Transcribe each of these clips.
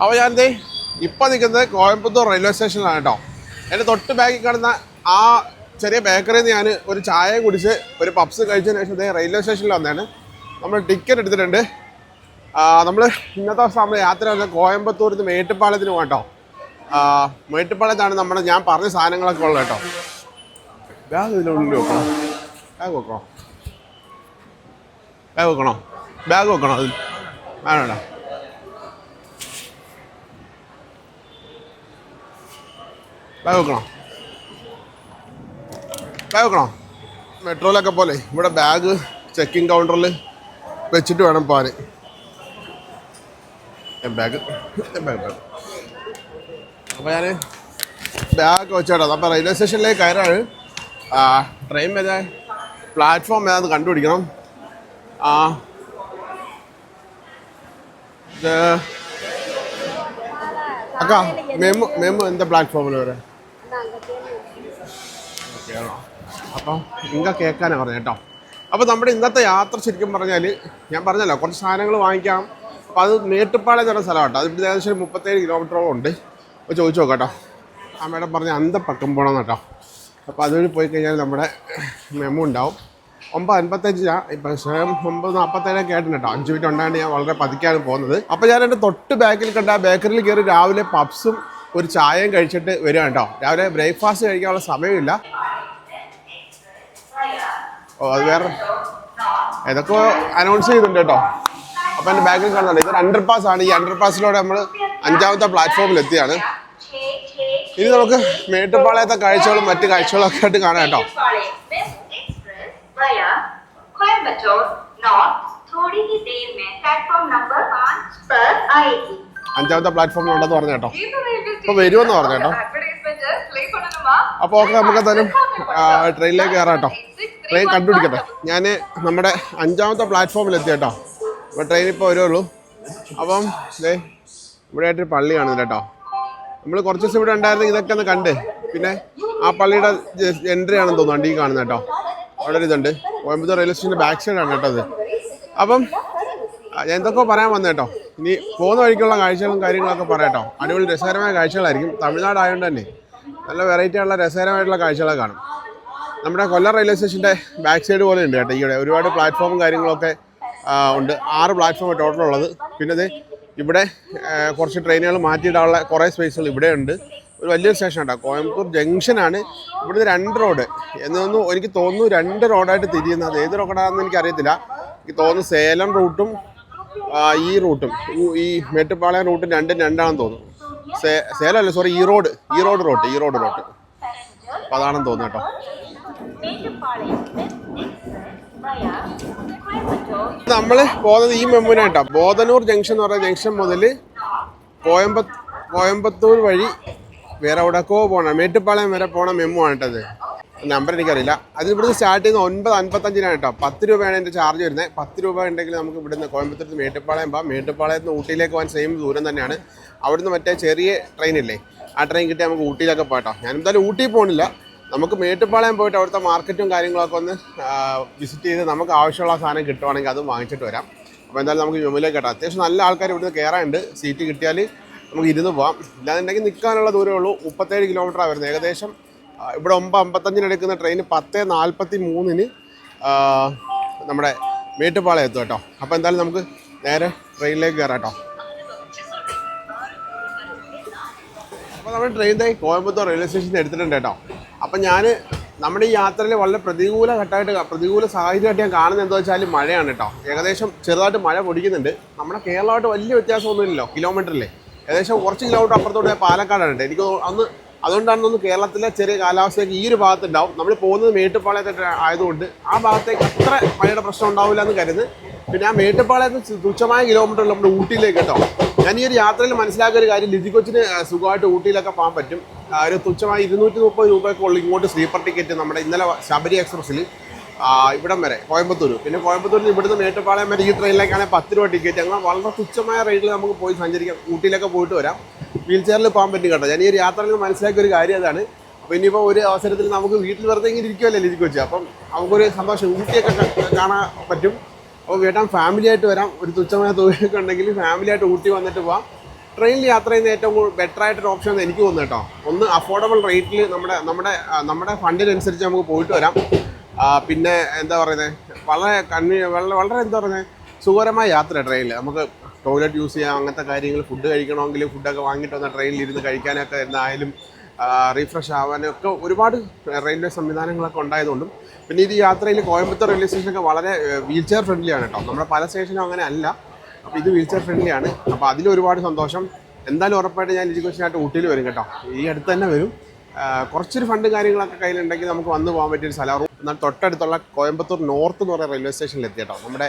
അപ്പോൾ ഞാൻ എന്തേ ഇപ്പം നിൽക്കുന്നത് കോയമ്പത്തൂർ റെയിൽവേ സ്റ്റേഷനിലാണ് കേട്ടോ എന്റെ തൊട്ട് ബാക്കിൽ കിടന്ന ആ ചെറിയ ബേക്കറിയിൽ നിന്ന് ഞാൻ ഒരു ചായ കുടിച്ച് ഒരു പപ്സ് കഴിച്ചതിന് ശേഷം ഇതേ റെയിൽവേ സ്റ്റേഷനിൽ വന്നതാണ്. നമ്മൾ ടിക്കറ്റ് എടുത്തിട്ടുണ്ട്. നമ്മൾ ഇന്നത്തെ നമ്മൾ യാത്ര വന്നത് കോയമ്പത്തൂരിൽ നിന്ന് മേട്ടുപ്പാളത്തിന് പോകാം കേട്ടോ മേട്ടുപ്പാളത്താണ് നമ്മൾ ഞാൻ പറഞ്ഞ സാധനങ്ങളൊക്കെ ഉള്ളത് കേട്ടോ ബാഗ് ഇതിനുള്ളിൽ വെക്കണോ? ബാഗ് വെക്കണോ? ബാഗ് വെക്കണോ? ബാഗ് വെക്കണോ? അതിൽ വേണോ ബാഗ് വെക്കണോ ബാഗ് വെക്കണോ മെട്രോയിലൊക്കെ പോലെ. ഇവിടെ ബാഗ് ചെക്കിംഗ് കൗണ്ടറിൽ വെച്ചിട്ട് വേണം പോകാൻ ബാഗ്. Bag bag. അപ്പോൾ ഞാൻ ബാഗ് വെച്ചോട്ടോ. അപ്പോൾ റെയിൽവേ സ്റ്റേഷനിലേക്ക് കയറാണ്. ട്രെയിൻ ഏതാ പ്ലാറ്റ്ഫോം ഏതാന്ന് കണ്ടുപിടിക്കണം. ആ. അക്ക മെമു മെമു എന്താ പ്ലാറ്റ്ഫോമിൽ വരെ? അപ്പം ഇങ്ക കേൾക്കാനാണ് പറഞ്ഞത് കേട്ടോ. അപ്പോൾ നമ്മുടെ ഇന്നത്തെ യാത്ര ശരിക്കും പറഞ്ഞാൽ ഞാൻ പറഞ്ഞല്ലോ കുറച്ച് സാധനങ്ങൾ വാങ്ങിക്കാം. അപ്പോൾ അത് മേട്ടുപ്പാളയം പറഞ്ഞ സ്ഥലം കേട്ടോ. അത് ഇവിടെ ഏകദേശം മുപ്പത്തേഴ് കിലോമീറ്ററോളം ഉണ്ട്. അപ്പോൾ ചോദിച്ചു നോക്കാം കേട്ടോ. ആ മേഡം പറഞ്ഞ അന്തപ്പക്കം പോകണം കേട്ടോ. അപ്പോൾ അതുവഴി പോയി കഴിഞ്ഞാൽ നമ്മുടെ മെമു ഉണ്ടാവും. ഒമ്പത് അൻപത്തഞ്ചാണ് ഇപ്പം സ്വയം ഒമ്പത് നാൽപ്പത്തേഴൊക്കെ ആയിട്ടുണ്ട് കേട്ടോ. അഞ്ച് മിനിറ്റ് ഉണ്ടാണ്ട് ഞാൻ വളരെ പതുക്കെയാണ് പോകുന്നത്. അപ്പോൾ ഞാൻ എന്റെ തൊട്ട് ബാക്കിൽ കണ്ട ബേക്കറിയിൽ കയറി രാവിലെ പപ്സും ഒരു ചായയും കഴിച്ചിട്ട് വരികയാണ് കേട്ടോ രാവിലെ ബ്രേക്ക്ഫാസ്റ്റ് കഴിക്കാനുള്ള സമയമില്ല ഓ അത് വേറെ ഏതൊക്കെ അനൗൺസ് ചെയ്തിട്ടുണ്ട് കേട്ടോ അപ്പോൾ എൻ്റെ ബാക്കിൽ കാണുന്നുണ്ട് ഇതൊരു അണ്ടർ പാസ് ആണ് ഈ അണ്ടർ പാസിലൂടെ നമ്മൾ അഞ്ചാമത്തെ പ്ലാറ്റ്ഫോമിൽ എത്തിയാണ് ഇനി നമുക്ക് മേട്ടുപ്പാളയത്തെ കാഴ്ചകളും മറ്റ് കാഴ്ചകളും ഒക്കെ ആയിട്ട് കാണാം കേട്ടോ कोयम्बटूर नॉर्थ थोड़ी ही देर में प्लेटफॉर्म नंबर पाँच पर आएगी അഞ്ചാമത്തെ പ്ലാറ്റ്ഫോമിലുണ്ടെന്ന് പറഞ്ഞു കേട്ടോ. അപ്പൊ വരുമെന്ന് പറഞ്ഞു കേട്ടോ. അപ്പോൾ ഓക്കെ നമുക്ക് എന്തായാലും ട്രെയിനിലേക്ക് കയറാം കേട്ടോ. ട്രെയിൻ കണ്ടുപിടിക്കട്ടെ. ഞാൻ നമ്മുടെ അഞ്ചാമത്തെ പ്ലാറ്റ്ഫോമിൽ എത്തി കേട്ടോ ട്രെയിൻ ഇപ്പൊ വരുള്ളൂ. അപ്പം ഇതേ ഇവിടെ ആയിട്ട് പള്ളി കാണുന്നു കേട്ടോ. നമ്മൾ കുറച്ച് ദിവസം ഇവിടെ ഉണ്ടായിരുന്നു ഇതൊക്കെ ഒന്ന് കണ്ട്. പിന്നെ ആ പള്ളിയുടെ എൻട്രി ആണെന്ന് തോന്നുന്നു വണ്ടി കാണുന്നത് കേട്ടോ. അവിടെ ഇതുണ്ട്. കോയമ്പത്തൂർ റെയിൽവേ സ്റ്റേഷന്റെ ബാക്ക് സൈഡാണ് കേട്ടോ അത്. അപ്പം എന്തൊക്കെ പറയാൻ വന്നേട്ടോ ഇനി പോകുന്ന വഴിക്കുള്ള കാഴ്ചകളും കാര്യങ്ങളൊക്കെ പറയട്ടോ. അടിപൊളി രസകരമായ കാഴ്ചകളായിരിക്കും. തമിഴ്നാട് ആയതുകൊണ്ട് തന്നെ നല്ല വെറൈറ്റി ഉള്ള രസകരമായിട്ടുള്ള കാഴ്ചകളൊക്കെ കാണും. നമ്മുടെ കൊല്ലം റെയിൽവേ സ്റ്റേഷന്റെ ബാക്ക് സൈഡ് പോലെ ഉണ്ട് കേട്ടോ ഇവിടെ ഒരുപാട് പ്ലാറ്റ്ഫോമും കാര്യങ്ങളൊക്കെ ഉണ്ട്. ആറ് പ്ലാറ്റ്ഫോം ടോട്ടൽ ഉള്ളത്. പിന്നെ ഇത് ഇവിടെ കുറച്ച് ട്രെയിനുകൾ മാറ്റിയിടാനുള്ള കുറേ സ്പേസുകൾ ഇവിടെ ഉണ്ട്. ഒരു വലിയൊരു സ്റ്റേഷൻ കേട്ടോ കോയമ്പത്തൂർ ജംഗ്ഷനാണ് ഇവിടുന്ന് രണ്ട് റോഡ് എന്നൊന്നും എനിക്ക് തോന്നുന്നു രണ്ട് റോഡായിട്ട് തിരിയുന്നത്. ഏത് റോഡാണെന്ന് എനിക്കറിയത്തില്ല. എനിക്ക് തോന്നുന്നു സേലം റൂട്ടും ഈ റൂട്ടും. ഈ- മേട്ടുപാളയം റൂട്ടും രണ്ടും രണ്ടാണെന്ന് തോന്നുന്നു. സേ സേലം അല്ല സോറി ഈ റോഡ്. ഈ റോഡ് റോട്ട് ഈ റോഡ് റോട്ട്. അപ്പം അതാണെന്ന് തോന്നുന്നു കേട്ടോ. നമ്മൾ പോകുന്നത് ഈ മെമ്മുനായിട്ടാ ബോധനൂർ ജംഗ്ഷൻ എന്ന് പറയുന്ന ജംഗ്ഷൻ മുതൽ കോയമ്പ കോയമ്പത്തൂർ വഴി വേറെ എവിടെക്കോ പോകണം മേട്ടുപ്പാളയം വരെ പോകണം മെമ്മു ആണ് കേട്ടത് നമ്പർ എനിക്കറിയില്ല. അത് ഇവിടുന്ന് സ്റ്റാർട്ട് ചെയ്യുന്ന ഒൻപത് അൻപത്തഞ്ചിനാണ് കേട്ടോ. പത്ത് രൂപയാണ് എന്റെ ചാർജ് വരുന്നത്. പത്ത് രൂപ ഉണ്ടെങ്കിൽ നമുക്ക് ഇവിടുന്ന് കോയമ്പത്തൂർ നിന്ന് മേട്ടുപ്പാളയം പോകാം മേട്ടുപ്പാളയത്ത് നിന്ന് ഊട്ടിയിലേക്ക് പോകാൻ സെയിം ദൂരം തന്നെയാണ്. അവിടുന്ന് മറ്റേ ചെറിയ ട്രെയിൻ ട്രെയിനില്ലേ ആ ട്രെയിൻ കിട്ടി നമുക്ക് ഊട്ടിയിലൊക്കെ പോകട്ടോ ഞാൻ എന്തായാലും ഊട്ടി പോകണില്ല നമുക്ക് മേട്ടുപ്പാളയം പോയിട്ട് അവിടുത്തെ മാർക്കറ്റും കാര്യങ്ങളൊക്കെ ഒന്ന് വിസിറ്റ് ചെയ്ത് നമുക്ക് ആവശ്യമുള്ള സാധനം കിട്ടുവാണെങ്കിൽ അതും വാങ്ങിച്ചിട്ട് വരാം. അപ്പോൾ എന്തായാലും നമുക്ക് വിമലേക്ക് കേട്ടോ. അത്യാവശ്യം നല്ല ആൾക്കാർ ഇവിടുന്ന് കയറാനുണ്ട് സീറ്റ് കിട്ടിയാൽ നമുക്ക് ഇരുന്ന് പോവാം. ഇല്ലാന്നുണ്ടെങ്കിൽ നിൽക്കാനുള്ള ദൂരമേ ഉള്ളൂ. മുപ്പത്തേഴ് കിലോമീറ്ററാണ് വരുന്നത്. ഏകദേശം ഇവിടെ ഒമ്പത് അമ്പത്തഞ്ചിന് എടുക്കുന്ന ട്രെയിൻ പത്ത് നാൽപ്പത്തി മൂന്നിന് നമ്മുടെ മേട്ടുപ്പാളയം എത്തും കേട്ടോ. അപ്പോൾ എന്തായാലും നമുക്ക് നേരെ ട്രെയിനിലേക്ക് കയറാം കേട്ടോ. അപ്പോൾ നമ്മൾ ട്രെയിൻ തൈ കോയമ്പത്തൂർ റെയിൽവേ സ്റ്റേഷനിൽ എടുത്തിട്ടുണ്ട് കേട്ടോ. അപ്പം ഞാൻ നമ്മുടെ ഈ യാത്രയിൽ വളരെ പ്രതികൂല ഘട്ടമായിട്ട് പ്രതികൂല സാഹചര്യമായിട്ട് ഞാൻ കാണുന്നത് എന്താ വെച്ചാൽ മഴയാണ് കേട്ടോ. ഏകദേശം ചെറുതായിട്ട് മഴ പൊടിക്കുന്നുണ്ട്. നമ്മുടെ കേരളമായിട്ട് വലിയ വ്യത്യാസമൊന്നുമില്ലല്ലോ കിലോമീറ്ററിലെ ഏകദേശം കുറച്ച് കിലോമീറ്റർ അപ്പുറത്തോട്ട് പാലക്കാടാണ് എനിക്ക് അന്ന് അതുകൊണ്ടാണ് തോന്നുന്നു കേരളത്തിലെ ചെറിയ കാലാവസ്ഥയൊക്കെ ഈ ഒരു ഭാഗത്തുണ്ടാവും. നമ്മൾ പോകുന്നത് മേട്ടുപ്പാളയത്തൊക്കെ ആയതുകൊണ്ട് ആ ഭാഗത്തേക്ക് അത്ര മഴയുടെ പ്രശ്നം ഉണ്ടാവില്ല എന്ന് കരുത്. പിന്നെ ആ മേട്ടുപ്പാളയത്ത് തുച്ഛമായ കിലോമീറ്റർ നമ്മുടെ ഊട്ടിയിലേക്ക് കേട്ടോ. ഞാൻ ഈ ഒരു യാത്രയിൽ മനസ്സിലാക്കിയ ഒരു കാര്യം ലിജി കൊച്ചിന് സുഖമായിട്ട് ഊട്ടിയിലൊക്കെ പോകാൻ പറ്റും. ഒരു തുച്ഛമായ ഇരുന്നൂറ്റി മുപ്പത് രൂപയൊക്കെ ഉള്ളു ഇങ്ങോട്ട് സ്ലീപ്പർ ടിക്കറ്റ് നമ്മുടെ ഇന്നലെ ശബരി എക്സ്പ്രസ്സിൽ ഇവിടം വരെ കോയമ്പത്തൂർ പിന്നെ കോയമ്പത്തൂരിൽ നിന്ന് ഇവിടുന്ന് മേട്ടുപ്പാളയം വരെ ഈ ട്രെയിനിലേക്കാണെങ്കിൽ പത്ത് രൂപ ടിക്കറ്റ് അങ്ങനെ വളരെ തുച്ഛമായ റേറ്റിൽ നമുക്ക് പോയി സഞ്ചരിക്കാം ഊട്ടിയിലൊക്കെ പോയിട്ട് വരാം. വീൽ ചെയറിൽ പോകാൻ പറ്റും കേട്ടോ. ഞാൻ ഈ ഒരു യാത്രയിൽ മനസ്സിലാക്കിയ ഒരു കാര്യം അതാണ്. അപ്പോൾ ഇനിയിപ്പോൾ ഒരു അവസരത്തിൽ നമുക്ക് വീട്ടിൽ വെറുതെ ഇങ്ങനെ ഇരിക്കുമല്ലോ ലിജിക്ക് വെച്ച്. അപ്പം നമുക്കൊരു സന്തോഷം. ഊട്ടിയൊക്കെ കാണാൻ പറ്റും. അപ്പോൾ ഫാമിലി ആയിട്ട് വരാം. ഒരു തുച്ഛമായ തുകയൊക്കെ ഉണ്ടെങ്കിൽ ഫാമിലി ആയിട്ട് ഊട്ടി വന്നിട്ട് പോവാം. ട്രെയിനിൽ യാത്ര ചെയ്യുന്ന ഏറ്റവും ബെറ്റർ ആയിട്ടൊരു ഓപ്ഷൻ എന്ന് എനിക്ക് തോന്നുന്നു കേട്ടോ. ഒന്ന് അഫോർഡബിൾ റേറ്റിൽ നമ്മുടെ നമ്മുടെ നമ്മുടെ ഫണ്ടിനനുസരിച്ച് നമുക്ക് പോയിട്ട് വരാം. പിന്നെ എന്താ പറയുന്നത് വളരെ കൺവീ വളരെ വളരെ എന്താ പറയുന്നത് സുഖകരമായ യാത്ര ട്രെയിനിൽ നമുക്ക് ടോയ്ലറ്റ് യൂസ് ചെയ്യാം അങ്ങനത്തെ കാര്യങ്ങൾ ഫുഡ് കഴിക്കണമെങ്കിൽ ഫുഡൊക്കെ വാങ്ങിയിട്ട് വന്ന ട്രെയിനിൽ ഇരുന്ന് കഴിക്കാനൊക്കെ എന്തായാലും റീഫ്രഷ് ആവാനൊക്കെ ഒരുപാട് റെയിൽവേ സംവിധാനങ്ങളൊക്കെ ഉണ്ടായതുകൊണ്ടും പിന്നെ ഇത് യാത്രയിൽ കോയമ്പത്തൂർ റെയിൽവേ സ്റ്റേഷനൊക്കെ വളരെ വീൽ ചെയർ ഫ്രണ്ട്ലി ആണ് കേട്ടോ. നമ്മുടെ പല സ്റ്റേഷനും അങ്ങനെ അല്ല. അപ്പോൾ ഇത് വീൽ ചെയർ ഫ്രണ്ട്ലി ആണ്. അപ്പോൾ അതിൽ ഒരുപാട് സന്തോഷം. എന്തായാലും ഉറപ്പായിട്ട് ഞാൻ എഡ്യൂക്കേഷനായിട്ട് ഊട്ടിയിൽ വരും കേട്ടോ. ഈ അടുത്ത് തന്നെ വരും. കുറച്ചൊരു ഫണ്ട് കാര്യങ്ങളൊക്കെ കയ്യിലുണ്ടെങ്കിൽ നമുക്ക് വന്ന് പോകാൻ പറ്റിയൊരു സ്ഥലം. എന്നാൽ തൊട്ടടുത്തുള്ള കോയമ്പത്തൂർ നോർത്ത് എന്ന് പറയുന്ന റെയിൽവേ സ്റ്റേഷനിൽ എത്തി കേട്ടോ. നമ്മുടെ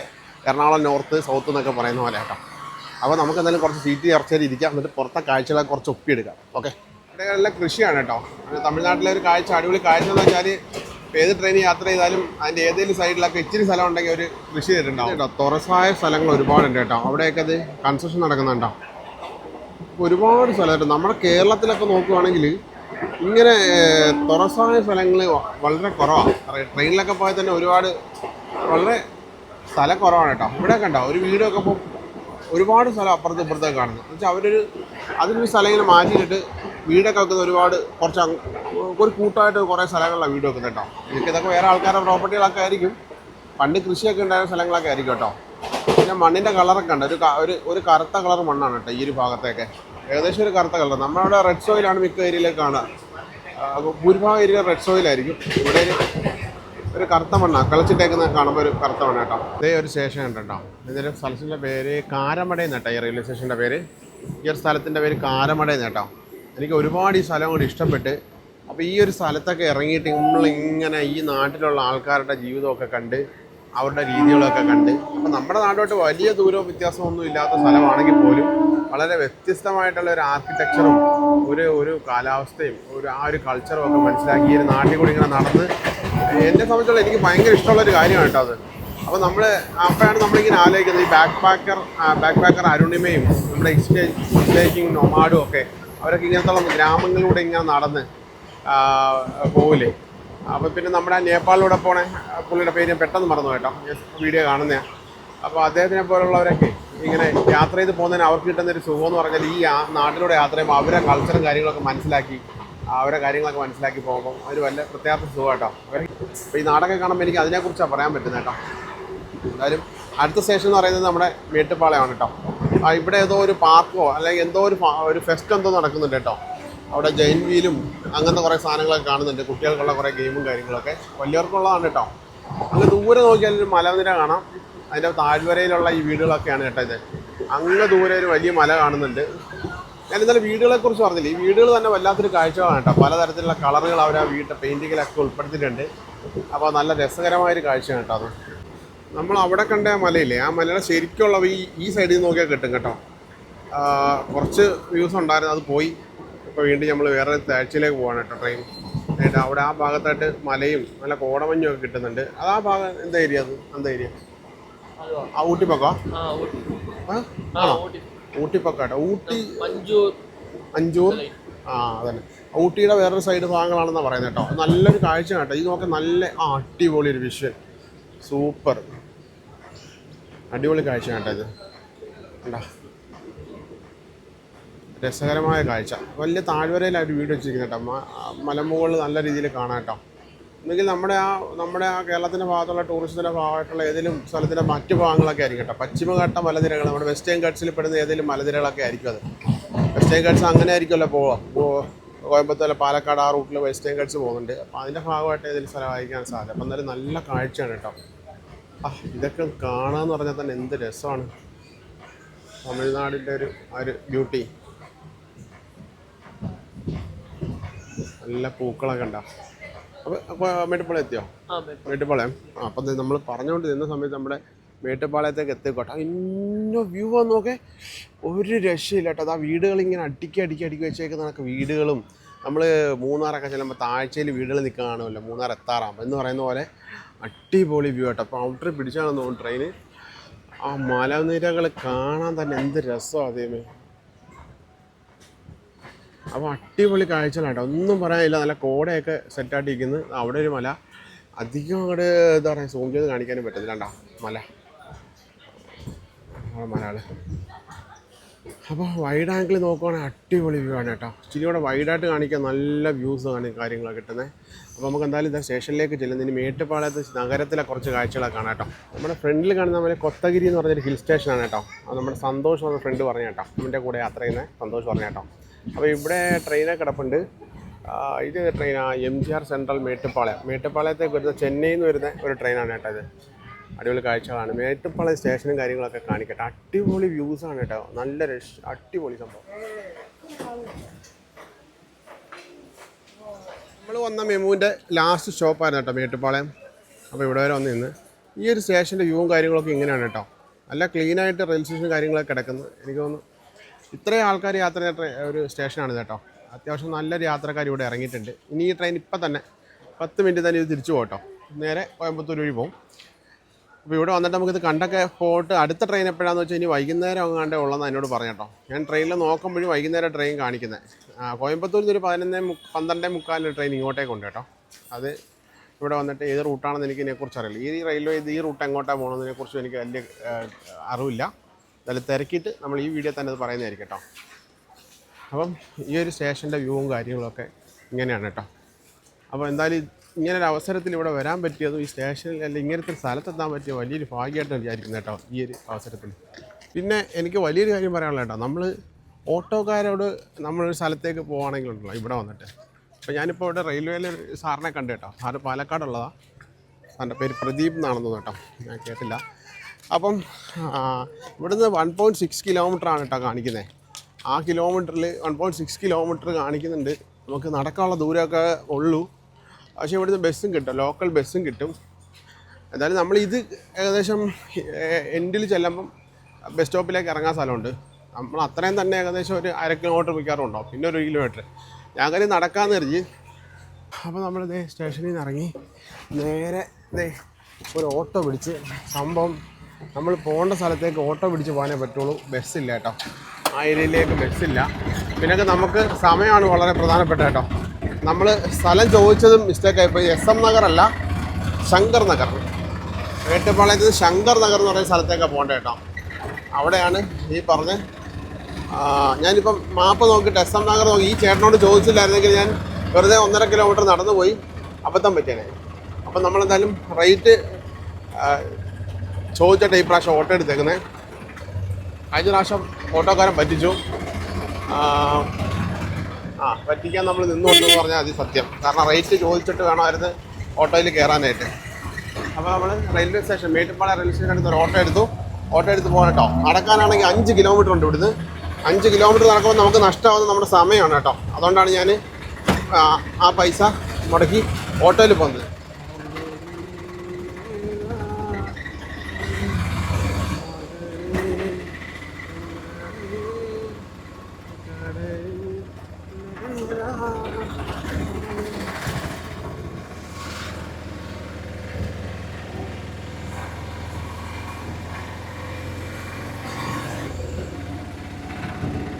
എറണാകുളം നോർത്ത് സൗത്ത് എന്നൊക്കെ പറയുന്ന പോലെ കേട്ടോ. അപ്പോൾ നമുക്ക് എന്തായാലും കുറച്ച് സീറ്റ് ചർച്ചയിൽ ഇരിക്കാം. എന്നിട്ട് പുറത്തെ കാഴ്ചകളെ കുറച്ച് ഒപ്പിയെടുക്കാം. ഓക്കെ ഇവിടെ നല്ല കൃഷിയാണ് കേട്ടോ. തമിഴ്നാട്ടിലെ ഒരു കാഴ്ച അടിപൊളി കാഴ്ച എന്ന് വെച്ചാൽ ഏത് ട്രെയിനിൽ യാത്ര ചെയ്താലും അതിന്റെ ഏതെങ്കിലും സൈഡിലൊക്കെ ഇച്ചിരി സ്ഥലം ഉണ്ടെങ്കിൽ ഒരു കൃഷി ചെയ്തിട്ടുണ്ടാവും. കേട്ടോ തുറസായ സ്ഥലങ്ങൾ ഒരുപാടുണ്ട് കേട്ടോ. അവിടെയൊക്കെ അത് കൺസ്ട്രക്ഷൻ നടക്കുന്നുണ്ടോ ഒരുപാട് സ്ഥലമുണ്ട് നമ്മുടെ കേരളത്തിലൊക്കെ നോക്കുവാണെങ്കിൽ ഇങ്ങനെ തുറസായ സ്ഥലങ്ങൾ വളരെ കുറവാണ് ട്രെയിനിലൊക്കെ പോയാൽ തന്നെ ഒരുപാട് വളരെ സ്ഥലം കുറവാണ് കേട്ടോ. ഇവിടെ കണ്ടോ ഒരു വീടൊക്കെ ഇപ്പോൾ ഒരുപാട് സ്ഥലം അപ്പുറത്തും ഇപ്പുറത്തൊക്കെ കാണുന്നു. എന്ന് വെച്ചാൽ അവരൊരു അതിനൊരു സ്ഥലം ഇങ്ങനെ മാറ്റിയിട്ട് വീടൊക്കെ വെക്കുന്ന ഒരുപാട് കുറച്ച് ഒരു കൂട്ടമായിട്ട് കുറേ സ്ഥലങ്ങളിലാണ് വീട് വെക്കുന്നത് കേട്ടോ. എനിക്ക് ഇതൊക്കെ വേറെ ആൾക്കാരുടെ പ്രോപ്പർട്ടികളൊക്കെ ആയിരിക്കും. പണ്ട് കൃഷിയൊക്കെ ഉണ്ടായ സ്ഥലങ്ങളൊക്കെ ആയിരിക്കും കേട്ടോ. പിന്നെ മണ്ണിന്റെ കളറൊക്കെ ഉണ്ട്. ഒരു ഒരു ഒരു കറുത്ത കളർ മണ്ണാണ് കേട്ടോ ഈ ഒരു ഭാഗത്തൊക്കെ. ഏകദേശം ഒരു കറുത്ത കളർ നമ്മുടെ റെഡ് സോയിലാണ് മിക്ക ഏരിയയിലേക്ക് കാണുക. ഭൂരിഭാഗം ഏരിയ റെഡ് സോയിലായിരിക്കും. ഇവിടെ ഒരു കറുത്ത മണ്ണ. കളിച്ചിട്ടേക്കുന്ന കാണുമ്പോൾ ഒരു കറുത്ത മണ്ണ കേട്ടോ. ഇതേ ഒരു സ്റ്റേഷൻ ഉണ്ട് കേട്ടോ സ്ഥലത്തിന്റെ പേര് കാരമടയെന്ന് കേട്ടോ ഈ റെയിൽവേ സ്റ്റേഷന്റെ പേര്. ഈ ഒരു സ്ഥലത്തിന്റെ പേര് കാരമടയെന്ന് കേട്ടോ. എനിക്ക് ഒരുപാട് ഈ സ്ഥലം കൂടി ഇഷ്ടപ്പെട്ട് അപ്പോൾ ഈ ഒരു സ്ഥലത്തൊക്കെ ഇറങ്ങിയിട്ട് നമ്മൾ നമ്മളിങ്ങനെ ഈ നാട്ടിലുള്ള ആൾക്കാരുടെ ജീവിതമൊക്കെ കണ്ട് അവരുടെ രീതികളൊക്കെ കണ്ട് അപ്പോൾ നമ്മുടെ നാട്ടിലോട്ട് വലിയ ദൂരവും വ്യത്യാസമൊന്നും ഇല്ലാത്ത സ്ഥലമാണെങ്കിൽ പോലും വളരെ വ്യത്യസ്തമായിട്ടുള്ള ഒരു ആർക്കിടെക്ചറും ഒരു ഒരു കാലാവസ്ഥയും ഒരു ആ ഒരു കൾച്ചറും ഒക്കെ മനസ്സിലാക്കി ഈ ഒരു നാട്ടിൽ കൂടി ഇങ്ങനെ നടന്ന് എന്നെ സംബന്ധിച്ചോളം എനിക്ക് ഭയങ്കര ഇഷ്ടമുള്ള ഒരു കാര്യമാണ് കേട്ടോ അത്. അപ്പോൾ നമ്മൾ അപ്പോഴാണ് നമ്മളിങ്ങനെ ആലോചിക്കുന്നത് ഈ ബാക്ക് പാക്കർ ബാക്ക് പാക്കർ അരുണിമയും നമ്മുടെ എക്സ്ചേഞ്ചിങ് നൊമാഡും ഒക്കെ അവരൊക്കെ ഇങ്ങനത്തുള്ള ഗ്രാമങ്ങളിലൂടെ ഇങ്ങനെ നടന്ന് പോകില്ലേ അപ്പോൾ പിന്നെ നമ്മുടെ നേപ്പാളിലൂടെ പോണേ പുള്ളിയുടെ പേര് ഞാൻ പെട്ടെന്ന് മറന്നു കേട്ടോ. വീഡിയോ കാണുന്നതാണ് അപ്പോൾ അദ്ദേഹത്തിനെ പോലുള്ളവരൊക്കെ ഇങ്ങനെ യാത്ര ചെയ്ത് പോകുന്നതിന് അവർക്ക് കിട്ടുന്ന ഒരു സുഖം എന്ന് പറഞ്ഞാൽ ഈ നാട്ടിലൂടെ യാത്ര ചെയ്യുമ്പോൾ അവരെ കൾച്ചറും കാര്യങ്ങളൊക്കെ മനസ്സിലാക്കി അവരെ കാര്യങ്ങളൊക്കെ മനസ്സിലാക്കി പോകുമ്പോൾ അവർ വല്ല പ്രത്യേക സുഖം കേട്ടോ അവർ ഇപ്പോൾ ഈ നാടൊക്കെ കാണുമ്പോൾ എനിക്ക് അതിനെക്കുറിച്ചാണ് പറയാൻ പറ്റുന്നത് കേട്ടോ. എന്തായാലും അടുത്ത സ്റ്റേഷൻ എന്ന് പറയുന്നത് നമ്മുടെ മേട്ടുപ്പാളയാണ് കേട്ടോ. ഇവിടെ ഏതോ ഒരു പാർക്കോ അല്ലെങ്കിൽ എന്തോ ഒരു ഒരു ഫെസ്റ്റ് എന്തോ നടക്കുന്നുണ്ട് കേട്ടോ. അവിടെ ജൈൻ വീലും അങ്ങനത്തെ കുറേ സാധനങ്ങളൊക്കെ കാണുന്നുണ്ട്. കുട്ടികൾക്കുള്ള കുറേ ഗെയിമും കാര്യങ്ങളൊക്കെ. വലിയവർക്കുള്ളതാണ് കേട്ടോ. അങ്ങ് ദൂരെ നോക്കിയാൽ ഒരു മലനിര കാണാം. അതിന്റെ താഴ്വരയിലുള്ള ഈ വീടുകളൊക്കെയാണ് കേട്ടോ ഇത്. അങ്ങ് ദൂരെ ഒരു വലിയ മല കാണുന്നുണ്ട്. ഞാൻ ഇന്നലെ വീടുകളെ കുറിച്ച് പറഞ്ഞില്ല? ഈ വീടുകൾ തന്നെ വല്ലാത്തൊരു കാഴ്ചകളാണ് കേട്ടോ. പലതരത്തിലുള്ള കളറുകൾ അവർ ആ വീട്ടിൽ പെയിന്റിങ്ങിലൊക്കെ ഉൾപ്പെടുത്തിയിട്ടുണ്ട്. അപ്പോൾ നല്ല രസകരമായൊരു കാഴ്ചയാണ് കേട്ടോ അത്. നമ്മൾ അവിടെ കണ്ട ആ മലയില്ലേ? ആ മലയുടെ ശരിക്കുള്ള ഈ ഈ സൈഡിൽ നിന്ന് നോക്കിയാൽ കിട്ടും കേട്ടോ. കുറച്ച് വ്യൂസ് ഉണ്ടായിരുന്നു. അത് പോയി. ഇപ്പോൾ വീണ്ടും നമ്മൾ വേറെ താഴ്ചയിലേക്ക് പോവാണ് കേട്ടോ ട്രെയിൻ എന്നിട്ട് അവിടെ ആ ഭാഗത്തായിട്ട് മലയും നല്ല കോടമഞ്ഞും ഒക്കെ കിട്ടുന്നുണ്ട്. അത് ആ ഭാഗം എന്താ ഏരിയ അത്? എന്താ ഏരിയ ആ ഊട്ടി. ആ? ആ ഊട്ടി ഊട്ടിപ്പക്കാട്ടോ ഊട്ടി അഞ്ചൂർ അഞ്ചൂർ ആ അതന്നെ. ഊട്ടിയുടെ വേറൊരു സൈഡ് ഭാഗങ്ങളാണെന്നാണ് പറയുന്നത് കേട്ടോ. നല്ലൊരു കാഴ്ച കേട്ടോ. ഇത് നോക്കാൻ നല്ല ആ അടിപൊളി ഒരു വിഷ്വൽ സൂപ്പർ അടിപൊളി കാഴ്ച കേട്ടോ ഇത്. കണ്ടാ? രസകരമായ കാഴ്ച. വലിയ താഴ്വരയിലായിട്ട് വീട് വെച്ചിരിക്കുന്നത് കേട്ടോ. മലമുകളിൽ നല്ല രീതിയിൽ കാണാം കേട്ടോ. എന്നെങ്കിൽ നമ്മുടെ ആ നമ്മുടെ ആ കേരളത്തിന്റെ ഭാഗത്തുള്ള ടൂറിസത്തിന്റെ ഭാഗമായിട്ടുള്ള ഏതെങ്കിലും സ്ഥലത്തിന്റെ മറ്റു ഭാഗങ്ങളൊക്കെ ആയിരിക്കും കേട്ടോ. പശ്ചിമഘട്ട മലനിരകൾ നമ്മുടെ വെസ്റ്റേൺ ഘട്ട്സിൽ പെടുന്ന ഏതെങ്കിലും മലനിരകളൊക്കെ ആയിരിക്കും അത്. വെസ്റ്റേൺ ഘട്ട്സ് അങ്ങനെ ആയിരിക്കുമല്ലോ പോവാം കോയമ്പത്തൂർ പാലക്കാട് ആ റൂട്ടിൽ വെസ്റ്റേൺ ഘട്ട്സ് പോകുന്നുണ്ട്. അപ്പോൾ അതിന്റെ ഭാഗമായിട്ട് ഏതെങ്കിലും സ്ഥലമായിരിക്കാൻ സാധ്യത. അപ്പം എന്നാലും നല്ല കാഴ്ചയാണ് കേട്ടോ. ആ ഇതൊക്കെ കാണാമെന്ന് പറഞ്ഞാൽ തന്നെ എന്ത് രസമാണ്. തമിഴ്നാടിന്റെ ഒരു ആ ഒരു ബ്യൂട്ടി നല്ല പൂക്കളൊക്കെ ഉണ്ടോ? അപ്പോൾ അപ്പോൾ മേട്ടുപ്പാളയം. എത്തിയോ മേട്ടുപ്പാളയം അപ്പം നമ്മൾ പറഞ്ഞുകൊണ്ട് നിന്ന സമയത്ത് നമ്മുടെ മേട്ടുപ്പാളയത്തേക്ക് എത്തിക്കോട്ടെ ഇന്ന വ്യൂ വന്ന് നോക്കേ. ഒരു രക്ഷയില്ല കേട്ടോ അത് ആ വീടുകൾ ഇങ്ങനെ അടിക്കി അടിക്കി അടിക്കി വെച്ചേക്കുന്ന വെച്ചേക്കുന്നതൊക്കെ വീടുകളും. നമ്മൾ മൂന്നാറൊക്കെ ചെല്ലുമ്പോൾ താഴ്ചയിൽ വീടുകൾ നിൽക്കാൻ കാണുമല്ലോ മൂന്നാർ എത്താറാകുമ്പോൾ എന്ന് പറയുന്ന പോലെ അടിപൊളി വ്യൂ കേട്ടോ അപ്പോൾ ഔട്ടർ പിടിച്ചാണെന്ന് തോന്നുന്നു ട്രെയിന്. ആ മലനിരകൾ കാണാൻ തന്നെ എന്ത് രസമാണ് അതേമേ അപ്പോൾ അടിപൊളി കാഴ്ചകളാണ് കേട്ടോ ഒന്നും പറയാനില്ല. നല്ല കോടയൊക്കെ സെറ്റായിട്ടിരിക്കുന്നു അവിടെ ഒരു മല. അധികം അങ്ങോട്ട് എന്താ പറയുക സൂം ചെയ്ത് കാണിക്കാനും പറ്റത്തില്ല മല. മലയാൾ അപ്പോൾ വൈഡ് ആംഗിൾ നോക്കുവാണെങ്കിൽ അടിപൊളി വ്യൂ ആണ് കേട്ടോ. ഇച്ചിരി കൂടെ വൈഡായിട്ട് കാണിക്കാൻ നല്ല വ്യൂസ് ആണ് കാര്യങ്ങളൊക്കെ കിട്ടുന്നത് അപ്പോൾ നമുക്ക് എന്തായാലും ഇതാ സ്റ്റേഷനിലേക്ക് ചെല്ലുന്നതിന് മേട്ടുപാളയത്ത് നഗരത്തിലെ കുറച്ച് കാഴ്ചകളൊക്കെ കാണാം കേട്ടോ. നമ്മുടെ ഫ്രണ്ടിൽ കാണുന്ന പോലെ കൊത്തഗിരി എന്ന് പറഞ്ഞൊരു ഹിൽ സ്റ്റേഷനാണ് കേട്ടോ. അത് നമ്മുടെ സന്തോഷ് എന്ന ഫ്രണ്ട് പറഞ്ഞ കേട്ടോ. നമ്മുടെ കൂടെ യാത്ര ചെയ്യുന്ന സന്തോഷ് പറഞ്ഞ കേട്ടോ. അപ്പോൾ ഇവിടെ ട്രെയിനൊക്കെ കിടപ്പുണ്ട്. ഇത് ട്രെയിനാ M G R central Mettupalayam. മേട്ടുപ്പാളയത്തേക്ക് വരുന്ന ചെന്നൈയിൽ നിന്ന് വരുന്ന ഒരു ട്രെയിനാണ് കേട്ടോ ഇത്. അടിപൊളി കാഴ്ചകളാണ്. മേട്ടുപ്പാളയം സ്റ്റേഷനും കാര്യങ്ങളൊക്കെ കാണിക്കട്ടെ. അടിപൊളി വ്യൂസ് ആണ് കേട്ടോ. നല്ല രക്ഷ അടിപൊളി സംഭവം. നമ്മൾ വന്ന മെമുവിന്റെ ലാസ്റ്റ് സ്റ്റോപ്പായിരുന്നു കേട്ടോ മേട്ടുപ്പാളയം. അപ്പോൾ ഇവിടെ വരെ വന്ന് നിന്ന് ഈ ഒരു സ്റ്റേഷന്റെ വ്യൂവും കാര്യങ്ങളൊക്കെ ഇങ്ങനെയാണ് കേട്ടോ. നല്ല ക്ലീനായിട്ട് റെയിൽവേ സ്റ്റേഷനും കാര്യങ്ങളൊക്കെ കിടക്കുന്നത് എനിക്ക് തോന്നുന്നു ഇത്രയും ആൾക്കാർ യാത്ര ചെയ്യുന്ന ഒരു സ്റ്റേഷനാണ് കേട്ടോ. അത്യാവശ്യം നല്ലൊരു യാത്രക്കാർ ഇവിടെ ഇറങ്ങിയിട്ടുണ്ട്. ഇനി ഈ ട്രെയിൻ ഇപ്പം തന്നെ. പത്ത് മിനിറ്റ് തന്നെ ഇത് തിരിച്ചു പോകട്ടോ. നേരെ കോയമ്പത്തൂർ വഴി പോകും അപ്പോൾ ഇവിടെ വന്നിട്ട് നമുക്കിത് കണ്ടൊക്കെ പോയിട്ട് അടുത്ത ട്രെയിൻ എപ്പോഴാണെന്ന് വെച്ചാൽ ഇനി വൈകുന്നേരം അങ്ങാണ്ടേ ഉള്ളതെന്ന് എന്നോട് പറഞ്ഞു ഞാൻ ട്രെയിനിൽ നോക്കുമ്പോഴും വൈകുന്നേരം ട്രെയിൻ കാണിക്കുന്നത് കോയമ്പത്തൂരിൽ നിന്ന് ഒരു പതിനൊന്നേ പന്ത്രണ്ടേ മുക്കാലിന് ട്രെയിൻ ഇങ്ങോട്ടേക്ക് ഉണ്ട് കേട്ടോ. അത് ഇവിടെ വന്നിട്ട് ഏത് റൂട്ടാണെന്ന് എനിക്ക് ഇതിനെക്കുറിച്ച് അറിയില്ല. ഈ റെയിൽവേ ഇത് ഈ റൂട്ട് എങ്ങോട്ടാണ് പോകണമെന്നതിനെക്കുറിച്ചും കുറിച്ച് എനിക്ക് വലിയ അറിവില്ല. എന്തായാലും തിരക്കിയിട്ട് നമ്മൾ ഈ വീഡിയോ തന്നെ അത് പറയുന്നതായിരിക്കും കേട്ടോ. അപ്പം ഈ ഒരു സ്റ്റേഷന്റെ വ്യൂവും കാര്യങ്ങളൊക്കെ ഇങ്ങനെയാണ് കേട്ടോ. അപ്പോൾ എന്തായാലും ഇങ്ങനെ ഒരു അവസരത്തിൽ ഇവിടെ വരാൻ പറ്റിയതും ഈ സ്റ്റേഷനിൽ അല്ലെങ്കിൽ ഇങ്ങനത്തെ സ്ഥലത്തെത്താൻ പറ്റിയ വലിയൊരു ഭാഗ്യമായിട്ട് വിചാരിക്കുന്നത് കേട്ടോ ഈ ഒരു അവസരത്തിൽ. പിന്നെ എനിക്ക് വലിയൊരു കാര്യം പറയാനുള്ള കേട്ടോ. നമ്മൾ ഓട്ടോക്കാരോട് നമ്മളൊരു സ്ഥലത്തേക്ക് പോവുകയാണെങ്കിലുണ്ടല്ലോ ഇവിടെ വന്നിട്ട്. അപ്പോൾ ഞാനിപ്പോൾ ഇവിടെ റെയിൽവേയിൽ സാറിനെ കണ്ടു കേട്ടോ. സാറ് പാലക്കാടുള്ളതാണ് സാറിന്റെ പേര് പ്രദീപ് എന്നാണെന്ന് കേട്ടോ. ഞാൻ കേട്ടില്ല. അപ്പം ഇവിടുന്ന് വൺ പോയിന്റ് സിക്സ് കിലോമീറ്റർ ആണ് കേട്ടോ കാണിക്കുന്നത് ആ കിലോമീറ്ററിൽ വൺ പോയിന്റ് സിക്സ് കിലോമീറ്റർ കാണിക്കുന്നുണ്ട്. നമുക്ക് നടക്കാനുള്ള ദൂരമൊക്കെ ഉള്ളൂ. പക്ഷേ ഇവിടുന്ന് ബസ്സും കിട്ടും. ലോക്കൽ ബസ്സും കിട്ടും. എന്തായാലും നമ്മൾ ഇത് ഏകദേശം എൻഡിൽ ചെല്ലുമ്പം ബസ് സ്റ്റോപ്പിലേക്ക് ഇറങ്ങാൻ സ്ഥലമുണ്ട്. നമ്മൾ അത്രയും തന്നെ ഏകദേശം ഒരു അര കിലോമീറ്റർ മിക്കാറും പിന്നെ ഒരു കിലോമീറ്റർ ഞാൻ കാര്യം നടക്കാമെന്ന് കരുതി. അപ്പോൾ നമ്മൾ സ്റ്റേഷനിൽ നിന്ന് ഇറങ്ങി. നേരെ ഒരു ഓട്ടോ പിടിച്ച് സംഭവം നമ്മൾ പോകേണ്ട സ്ഥലത്തേക്ക് ഓട്ടോ പിടിച്ച് പോകാനേ പറ്റുള്ളൂ. ബസ്സില്ല കേട്ടോ. ആ ഏരിയയിലേക്ക് ബസ്സില്ല പിന്നെ നമുക്ക് സമയമാണ് വളരെ പ്രധാനപ്പെട്ട കേട്ടോ. നമ്മൾ സ്ഥലം ചോദിച്ചതും മിസ്റ്റേക്ക് ആയിപ്പോയി എസ് എം നഗർ അല്ല ശങ്കർ നഗർ. വേട്ടുപാളയത്ത് ശങ്കർ നഗർ എന്ന് പറയുന്ന സ്ഥലത്തേക്കാണ് പോകേണ്ടത് കേട്ടോ. അവിടെയാണ് ഈ പറഞ്ഞ് ഞാനിപ്പം മാപ്പ് നോക്കിയിട്ട് എസ് എം നഗർ നോക്കി. ഈ ചേട്ടനോട് ചോദിച്ചില്ലായിരുന്നെങ്കിൽ ഞാൻ വെറുതെ ഒന്നര കിലോമീറ്റർ നടന്നു പോയി അബദ്ധം പറ്റിയനെ. അപ്പം നമ്മളെന്തായാലും റേറ്റ് ചോദിച്ചിട്ട് ഈ പ്രാവശ്യം ഓട്ടോ എടുത്തേക്കുന്നത് കഴിഞ്ഞ പ്രാവശ്യം ഓട്ടോക്കാരൻ പറ്റിച്ചു. ആ, പറ്റിക്കാൻ നമ്മൾ നിന്നുകൊണ്ടെന്ന് പറഞ്ഞാൽ അത് സത്യം. കാരണം റേറ്റ് ചോദിച്ചിട്ട് വേണമായിരുന്നു ഓട്ടോയിൽ കയറാനായിട്ട്. അപ്പോൾ നമ്മൾ railway station Mettupala railway station അടുത്ത് ഒരു ഓട്ടോ എടുത്തു. ഓട്ടോ എടുത്ത് പോകാൻ കേട്ടോ. നടക്കാനാണെങ്കിൽ അഞ്ച് കിലോമീറ്റർ ഉണ്ട് ഇവിടുന്ന്. അഞ്ച് കിലോമീറ്റർ നടക്കുമ്പോൾ നമുക്ക് നഷ്ടമാവുന്നത് നമ്മുടെ സമയമാണ് കേട്ടോ. അതുകൊണ്ടാണ് ഞാൻ ആ പൈസ മുടക്കി ഓട്ടോയിൽ പോകുന്നത്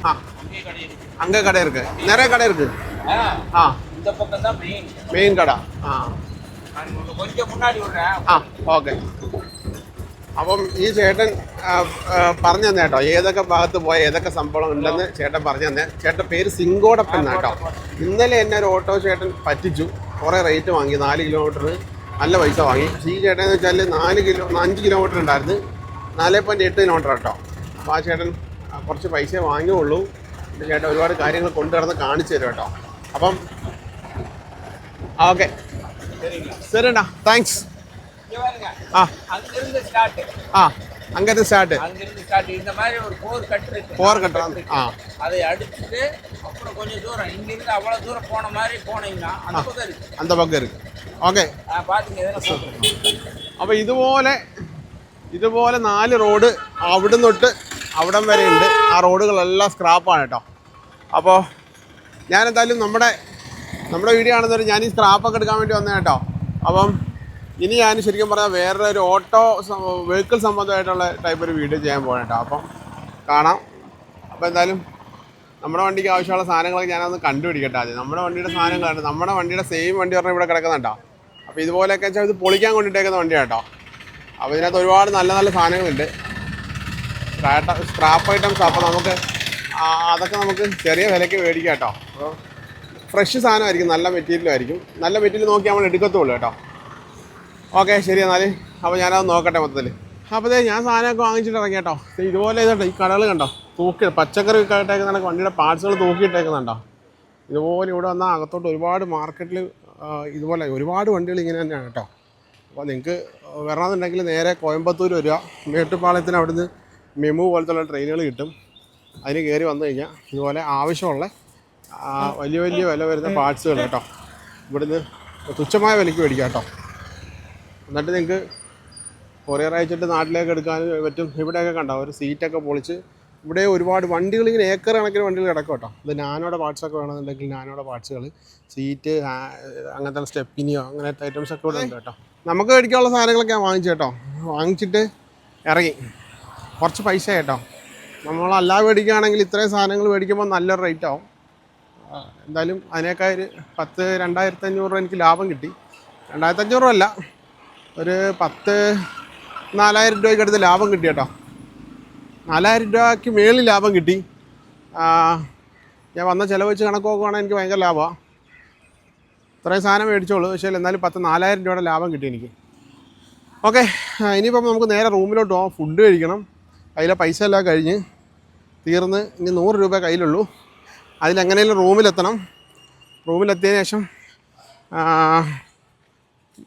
ஆ அங்கே கடை இருக்கு நிறைய கடை இருக்கு ஆ, ஆ இந்த பக்கம் தான் மெயின் மெயின் கடை ആ கொஞ்சம் முன்னாடி விடுறேன் ആ ഓക്കെ അപ്പം ഈ ചേട്ടൻ ആ, ആ, പറഞ്ഞു തന്നെ കേട്ടോ ഏതൊക്കെ ഭാഗത്ത് പോയ ഏതൊക്കെ സംഭവം ഉണ്ടെന്ന് ചേട്ടൻ പറഞ്ഞു തന്നെ ചേട്ടൻ പേര് സിങ്കോടപ്പൻ എന്നാ കേട്ടോ ഇന്നലെ എന്നെ ഒരു ഓട്ടോ ചേട്ടൻ പറ്റിച്ചു കുറേ റേറ്റ് വാങ്ങി നാല് കിലോമീറ്റർ നല്ല പൈസ വാങ്ങി ഈ ചേട്ടൻ എന്ന് വെച്ചാൽ നാല് കിലോ അഞ്ച് കിലോമീറ്റർ ഉണ്ടായിരുന്നു നാല് പോയിൻറ്റ് എട്ട് കിലോമീറ്റർ കേട്ടോ അപ്പോൾ ആ ചേട്ടൻ ആ, കുറച്ച് പൈസ വാങ്ങിയുള്ളൂ ഈ ചേട്ടൻ ഒരുപാട് കാര്യങ്ങൾ കൊണ്ടുവന്ന് കാണിച്ചു തരും കേട്ടോ അപ്പം ഓക്കെ ശരിണ്ണா താങ്ക്സ് இங்க பாருங்க ஆ அங்கிருந்து ஸ்டார்ட் ஆ அங்கேருந்து ஸ்டார்ட் அங்கிருந்து ஸ்டார்ட் இந்த மாதிரி ஒரு போர் கட்டு இருக்கு போர் கட்டுறாங்க ஆ அதை அடிச்சுட்டு அப்புறம் கொஞ்சம் தூரம் இங்கிருந்து அவ்வளவு தூரம் போன மாதிரி போனீங்கன்னா அந்த பக்கம் இருக்கு அந்த பக்கம் இருக்கு ഓക്കെ ஆ, பாத்துங்க எதனா போட்டுருக்கோம் അപ്പോൾ ഇതുപോലെ ഇതുപോലെ നാല് റോഡ് അവിടം തൊട്ട് അവിടം വരെ ഉണ്ട്. ആ റോഡുകളെല്ലാം സ്ക്രാപ്പാണ് കേട്ടോ. അപ്പോൾ ഞാനെന്തായാലും നമ്മുടെ നമ്മുടെ വീഡിയോ ആണെന്നൊരു ഞാൻ ഈ സ്ക്രാപ്പൊക്കെ എടുക്കാൻ വേണ്ടി വന്നത് കേട്ടോ. അപ്പം ഇനി ഞാൻ ശരിക്കും പറഞ്ഞാൽ വേറെ ഒരു ഓട്ടോ വെഹിക്കിൾ സംബന്ധമായിട്ടുള്ള ടൈപ്പ് ഒരു വീഡിയോ ചെയ്യാൻ പോകണം കേട്ടോ. അപ്പം കാണാം. അപ്പോൾ എന്തായാലും നമ്മുടെ വണ്ടിക്ക് ആവശ്യമുള്ള സാധനങ്ങളൊക്കെ ഞാനൊന്ന് കണ്ടുപിടിക്കട്ടെ ആദ്യം. നമ്മുടെ വണ്ടിയുടെ സാധനങ്ങളാണ് നമ്മുടെ വണ്ടിയുടെ സെയിം വണ്ടി പറഞ്ഞാൽ ഇവിടെ കിടക്കുന്നുണ്ടോ അപ്പോൾ ഇതുപോലെയൊക്കെ വെച്ചാൽ ഇത് പൊളിക്കാൻ കൊണ്ടിട്ടേക്കുന്ന വണ്ടിയാണ് കേട്ടോ. അപ്പോൾ ഇതിനകത്ത് ഒരുപാട് നല്ല നല്ല സാധനങ്ങളുണ്ട്. സ്ക്രാപ്പ് ഐറ്റംസ് അപ്പോൾ നമുക്ക് അതൊക്കെ നമുക്ക് ചെറിയ വിലയ്ക്ക് മേടിക്കാം കേട്ടോ. അപ്പോൾ ഫ്രഷ് സാധനമായിരിക്കും നല്ല മെറ്റീരിയലായിരിക്കും നല്ല മെറ്റീരിയൽ നോക്കി നമ്മൾ എടുക്കത്തുള്ളൂ കേട്ടോ. ഓക്കെ ശരി എന്നാൽ അപ്പോൾ ഞാനത് നോക്കട്ടെ മൊത്തത്തിൽ അപ്പോൾ ഞാൻ സാധനമൊക്കെ വാങ്ങിച്ചിട്ട് ഇറങ്ങി കേട്ടോ. ഇതുപോലെ ഇതുണ്ട് ഈ കടകൾ കണ്ടോ? തൂക്കി പച്ചക്കറി ഇട്ടേക്കുന്ന വണ്ടിയുടെ പാർട്സുകൾ തൂക്കിയിട്ടേക്കുന്നുണ്ടോ? ഇതുപോലെ ഇവിടെ വന്നാൽ അകത്തോട്ട് ഒരുപാട് മാർക്കറ്റിൽ ഇതുപോലെ ഒരുപാട് വണ്ടികൾ ഇങ്ങനെ തന്നെയാണ് കേട്ടോ. അപ്പോൾ നിങ്ങൾക്ക് വരണമെന്നുണ്ടെങ്കിൽ നേരെ കോയമ്പത്തൂർ വരിക. മേട്ടുപ്പാളയത്തിന് അവിടുന്ന് മെമു പോലത്തുള്ള ട്രെയിനുകൾ കിട്ടും. അതിന് കയറി വന്നു കഴിഞ്ഞാൽ ഇതുപോലെ ആവശ്യമുള്ള വലിയ വലിയ വില വരുന്ന പാർട്സുകൾ കേട്ടോ. ഇവിടുന്ന് തുച്ഛമായ വിലയ്ക്ക് മേടിക്കാം കേട്ടോ. എന്നിട്ട് നിങ്ങൾക്ക് കൊറിയർ അയച്ചിട്ട് നാട്ടിലേക്ക് എടുക്കാൻ പറ്റും. ഇവിടെയൊക്കെ കണ്ടോ ഒരു സീറ്റൊക്കെ പൊളിച്ച് ഇവിടെ ഒരുപാട് വണ്ടികൾ ഇങ്ങനെ ഏക്കർ കണക്കിന് വണ്ടികൾ കിടക്കും കേട്ടോ. ഇത് നാനോടെ പാർട്സൊക്കെ വേണമെന്നുണ്ടെങ്കിൽ നാനോടെ പാർട്സുകൾ സീറ്റ് അങ്ങനത്തെ സ്റ്റെപ്പിനിയോ അങ്ങനത്തെ ഐറ്റംസ് ഒക്കെ ഇവിടെ ഉണ്ട് കേട്ടോ. നമുക്ക് മേടിക്കാനുള്ള സാധനങ്ങളൊക്കെ വാങ്ങിച്ചു കേട്ടോ. വാങ്ങിച്ചിട്ട് ഇറങ്ങി. കുറച്ച് പൈസ കേട്ടോ. നമ്മളല്ലാ മേടിക്കുകയാണെങ്കിൽ ഇത്രയും സാധനങ്ങൾ മേടിക്കുമ്പോൾ നല്ലൊരു റേറ്റ് ആവും. എന്തായാലും അതിനേക്കാൾ ഒരു പത്ത് രണ്ടായിരത്തി അഞ്ഞൂറ് രൂപ എനിക്ക് ലാഭം കിട്ടി. രണ്ടായിരത്തി അഞ്ഞൂറ് അല്ല ഒരു പത്ത് നാലായിരം രൂപയ്ക്ക് അടുത്ത് ലാഭം കിട്ടി കേട്ടോ. നാലായിരം രൂപയ്ക്ക് മേളിൽ ലാഭം കിട്ടി. ഞാൻ വന്ന ചിലവ് വെച്ച് കണക്ക് നോക്കുവാണെങ്കിൽ എനിക്ക് ഭയങ്കര ലാഭമാണ് ഇത്രയും സാധനം മേടിച്ചോളൂ പക്ഷേ എന്നാലും പത്ത് നാലായിരം രൂപയുടെ ലാഭം കിട്ടി എനിക്ക്. ഓക്കെ ഇനിയിപ്പം നമുക്ക് നേരെ റൂമിലോട്ട് പോകാം ഫുഡ് കഴിക്കണം. കയ്യിലെ പൈസ എല്ലാം കഴിഞ്ഞ് തീർന്ന് ഇനി നൂറ് രൂപ കയ്യിലുള്ളൂ. അതിലെങ്ങനെയും റൂമിലെത്തണം. റൂമിലെത്തിയതിന് ശേഷം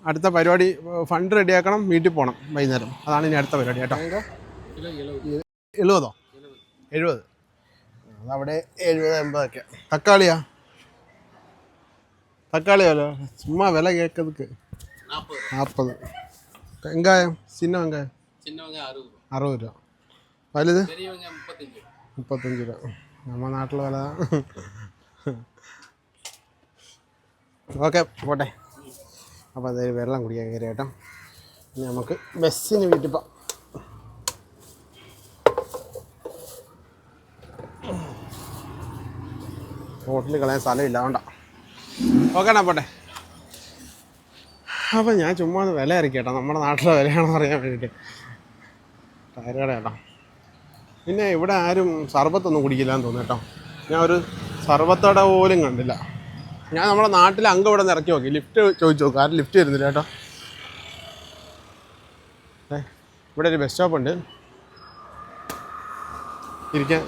അടുത്ത പരിപാടി ഫണ്ട് റെഡിയാക്കണം വീട്ടിൽ പോകണം വൈകുന്നേരം. അതാണ് ഇനി അടുത്ത പരിപാടി കേട്ടോ. എഴുപതോ? എഴുപത്. അതവിടെ എഴുപത് എൺപതൊക്കെ. തക്കാളിയാ? തക്കാളിയല്ലോ ചുമ്മാ വില കേൾക്കുന്നതുക്ക് നാൽപ്പത് വെങ്കായം ചിന്ന വെങ്കായം അറുപത് രൂപ. വലുത് മുപ്പത്തഞ്ച് രൂപ. നമ്മുടെ നാട്ടിൽ വില. ഓക്കെ പോട്ടെ. അപ്പോൾ അതൊരു വെള്ളം കുടിക്കാൻ കയറി കേട്ടോ. നമുക്ക് ബസ്സിന് വീട്ടിൽ ഹോട്ടലിൽ കളയാൻ സ്ഥലമില്ല അതുകൊണ്ടാ. ഓക്കെ പോട്ടെ. അപ്പോൾ ഞാൻ ചുമ്മാ വില ഇറക്കിയേട്ടോ നമ്മുടെ നാട്ടിലെ വിലയാണെന്ന് അറിയാൻ വേണ്ടിയിട്ട് ടയർ കട പിന്നെ ഇവിടെ ആരും സർബത്തൊന്നും കുടിക്കില്ല എന്ന് തോന്നുന്നു കേട്ടോ. ഞാൻ ഒരു സർബത്തട പോലും കണ്ടില്ല. ഞാൻ നമ്മുടെ നാട്ടിൽ അംഗം ഇവിടെ നിന്ന് ഇറക്കി നോക്കി. ലിഫ്റ്റ് ചോദിച്ചു നോക്കും. ആരും ലിഫ്റ്റ് വരുന്നില്ല കേട്ടോ. ഇവിടെ ഒരു ബസ് സ്റ്റോപ്പ് ഉണ്ട്. ഇരിക്കാൻ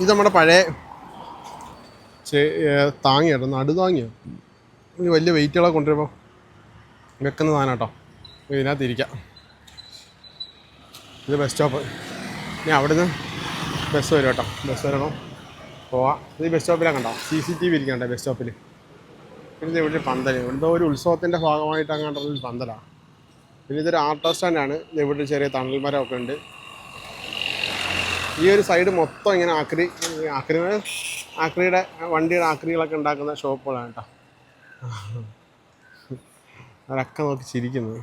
ഇത് നമ്മുടെ പഴയ താങ്ങി കേട്ടോ. നടു താങ്ങിയോ? വലിയ വെയിറ്റുകളൊക്കെ കൊണ്ടുവരുമ്പോൾ വെക്കുന്ന സാധനം കേട്ടോ. ഇതിനകത്ത് ഇരിക്കാം. ഇത് ബസ് സ്റ്റോപ്പ് ഇനി അവിടുന്ന് ബസ് വരും കേട്ടോ. ബസ് വരുമ്പോൾ പോവാം. ഈ ബസ് സ്റ്റോപ്പിലാണ് കണ്ടോ? സി സി ടി വി ഇരിക്കണ്ടേ ബസ് സ്റ്റോപ്പിൽ പിന്നെ ഇവിടെ പന്തൽ. ഇവിടുത്തെ ഒരു ഉത്സവത്തിന്റെ ഭാഗമായിട്ട് അങ്ങോട്ടുള്ള ഒരു പന്തലാണ് പിന്നെ ഇതൊരു ആർട്ടോ സ്റ്റാൻഡാണ് ഇവിടെ ചെറിയ തണൽ മരമൊക്കെ ഉണ്ട്. ഈ ഒരു സൈഡ് മൊത്തം ഇങ്ങനെ ആക്രി ആക്രി ആക്രിയുടെ വണ്ടിയുടെ ആക്രികളൊക്കെ ഉണ്ടാക്കുന്ന ഷോപ്പുകളാണ് കേട്ടോ. അവരൊക്കെ നോക്കി ചിരിക്കുന്നത്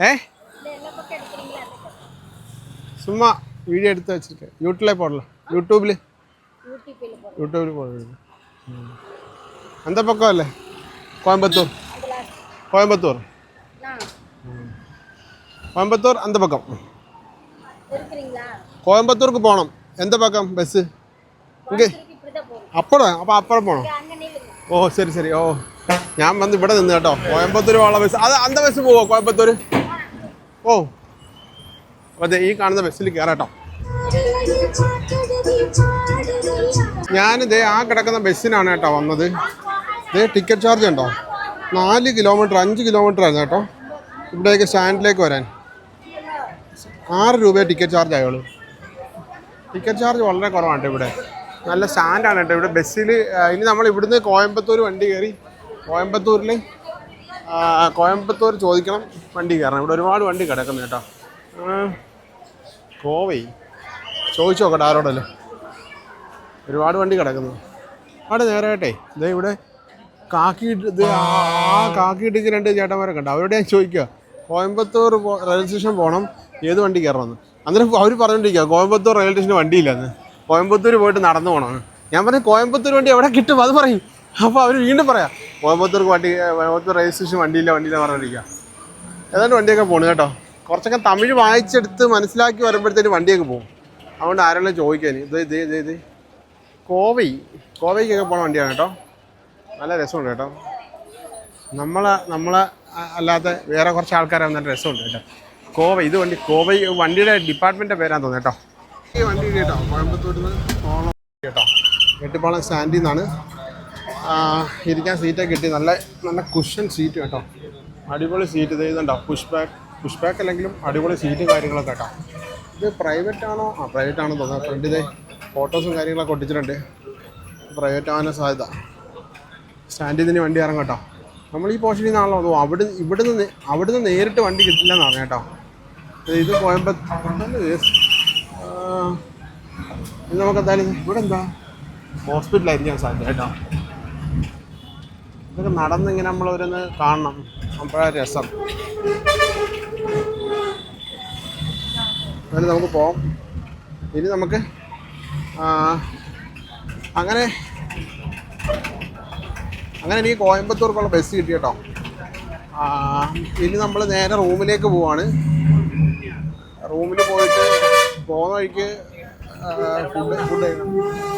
ഏ? சும்மா வீடியோ எடுத்து வச்சிருக்கேன் யூடியூப்ல போடலாம் யூடியூப்ல யூடியூப்ல போடுறது ம். அந்த பக்கம் இல்லை கோயம்புத்தூர் கோயம்புத்தூர் ம். கோயம்புத்தூர் அந்த பக்கம் இருக்கிறீங்களா கோயம்புத்தூருக்கு போகணும் எந்த பக்கம் பஸ்ஸு இங்கே இப்படிதான் போகும் അപ്പുറം അപ്പോൾ അപ്പുറം പോകണം அங்க நில்லுங்க ഓ ശരി ശരി ഓ ഞാൻ വന്ന് ഇവിടെ നിന്ന് കേട്ടോ കോയമ്പത്തൂർ പോകാനുള്ള ബസ് അത് അന്ത ബസ് പോവോ കോയമ്പത്തൂർ ഓ അപ്പോൾ ഈ കാണുന്ന ബസ്സിൽ കയറാട്ടോ ദേ ആ കിടക്കുന്ന ബസ്സിനാണ് കേട്ടോ വന്നത്. ദേ ടിക്കറ്റ് ചാർജ് ഉണ്ടോ? നാല് കിലോമീറ്റർ അഞ്ച് കിലോമീറ്റർ ആയിരുന്നു കേട്ടോ. ഇവിടേക്ക് സ്റ്റാൻഡിലേക്ക് വരാൻ. ആറ് രൂപ ടിക്കറ്റ് ചാർജ് ആയുള്ളൂ. ടിക്കറ്റ് ചാർജ് വളരെ കുറവാണ് കേട്ടോ ഇവിടെ. നല്ല സ്റ്റാൻഡാണ് കേട്ടോ ഇവിടെ ബസ്സിൽ. ഇനി നമ്മൾ ഇവിടുന്ന് കോയമ്പത്തൂർ വണ്ടി കയറി. കോയമ്പത്തൂരിൽ കോയമ്പത്തൂർ ചോദിക്കണം വണ്ടി കയറണം. ഇവിടെ ഒരുപാട് വണ്ടി കിടക്കുന്നു കേട്ടോ. കോവൈ. ചോദിച്ചു നോക്കട്ടെ ആരോടല്ലോ? ഒരുപാട് വണ്ടി കിടക്കുന്നു. അവിടെ നേരെ കേട്ടെ ഇതേ ഇവിടെ കാക്കി ഇത് ആ കാക്കി ഇട്ടിക്ക് രണ്ട് ചേട്ടന്മാരൊക്കെ ഉണ്ട്. അവരോട് ഞാൻ ചോദിക്കുക കോയമ്പത്തൂർ റെയിൽവേ സ്റ്റേഷൻ പോകണം ഏത് വണ്ടി കയറണമെന്ന്. അന്നേരം അവർ പറഞ്ഞുകൊണ്ടിരിക്കുക കോയമ്പത്തൂർ റെയിൽവേ സ്റ്റേഷന് വണ്ടിയില്ലെന്ന് കോയമ്പത്തൂർ പോയിട്ട് നടന്നു പോകണമെന്ന് ഞാൻ പറഞ്ഞു കോയമ്പത്തൂർ വണ്ടി എവിടെ കിട്ടും? അത് പറയും. അപ്പോൾ അവർ വീണ്ടും പറയാം കോയമ്പത്തൂർക്ക് വണ്ടി കോയമ്പത്തൂർ റെയിൽവേ സ്റ്റേഷൻ വണ്ടിയില്ല വണ്ടിയില്ല പറഞ്ഞിരിക്കുക ഏതാണ്ട് വണ്ടിയൊക്കെ പോണു കേട്ടോ. കുറച്ചൊക്കെ തമിഴ് വായിച്ചെടുത്ത് മനസ്സിലാക്കി വരുമ്പോഴത്തേന് വണ്ടിയൊക്കെ പോകും. അതുകൊണ്ട് ആരെല്ലാം ചോദിക്കാൻ ഇത് ഇത് ഇത് ഇത്. കോവൈ. കോവയ്ക്കൊക്കെ പോണ വണ്ടിയാണ് കേട്ടോ. നല്ല രസമുണ്ട് കേട്ടോ. നമ്മളെ നമ്മളെ അല്ലാതെ വേറെ കുറച്ച് ആൾക്കാരെ നല്ല രസമുണ്ട് കേട്ടോ. കോവ ഇത് വണ്ടി കോവൈ വണ്ടിയുടെ ഡിപ്പാർട്ട്മെന്റിന്റെ പേരാന്ന് തോന്നുന്നു കേട്ടോ. ഈ വണ്ടി കേട്ടോ? കോയമ്പത്തൂരിൽ കേട്ടോ. എട്ടിപ്പാളം സ്റ്റാൻഡിൽ നിന്നാണ് ഇരിക്കാൻ സീറ്റൊക്കെ കിട്ടി. നല്ല നല്ല കുഷൻ സീറ്റ് കേട്ടോ. അടിപൊളി സീറ്റ് ഇത്. ഇതുണ്ടോ? പുഷ് ബാക്ക് പുഷ് ബാക്ക് അല്ലെങ്കിലും അടിപൊളി സീറ്റും കാര്യങ്ങളൊക്കെ കേട്ടോ. ഇത് പ്രൈവറ്റ് ആണോ? ആ പ്രൈവറ്റ് ആണോ തോന്നുന്നത് ഫ്രണ്ട് ഇതേ ഫോട്ടോസും കാര്യങ്ങളൊക്കെ ഒട്ടിച്ചിട്ടുണ്ട്. പ്രൈവറ്റ് ആവാനും സാധ്യത. സ്റ്റാൻഡിൽ നിന്ന് വണ്ടി ഇറങ്ങും കേട്ടോ. നമ്മൾ ഈ പോർഷനിൽ നിന്നാണല്ലോ അതോ അവിടെ ഇവിടുന്ന് നിന്ന് നേരിട്ട് വണ്ടി കിട്ടില്ല എന്ന് പറഞ്ഞു കേട്ടോ. ഇത് കോയമ്പത്തൂർ ഇത്? നമുക്ക് എന്തായാലും ഇവിടെ എന്താ? ഹോസ്പിറ്റലായിരിക്കാൻ സാധ്യത കേട്ടോ. ഇതൊക്കെ നടന്നിങ്ങനെ നമ്മൾ ഓരോന്ന് കാണണം. അപ്പോഴാ രസം. അതിൽ നമുക്ക് പോവാം. ഇനി നമുക്ക് അങ്ങനെ അങ്ങനെ എനിക്ക് കോയമ്പത്തൂർക്കുള്ള ബസ് കിട്ടി കേട്ടോ. ഇനി നമ്മൾ നേരെ റൂമിലേക്ക് പോവാണ്. റൂമിൽ പോയിട്ട് പോകുന്ന വഴിക്ക് ഫുഡ് ഫുഡ്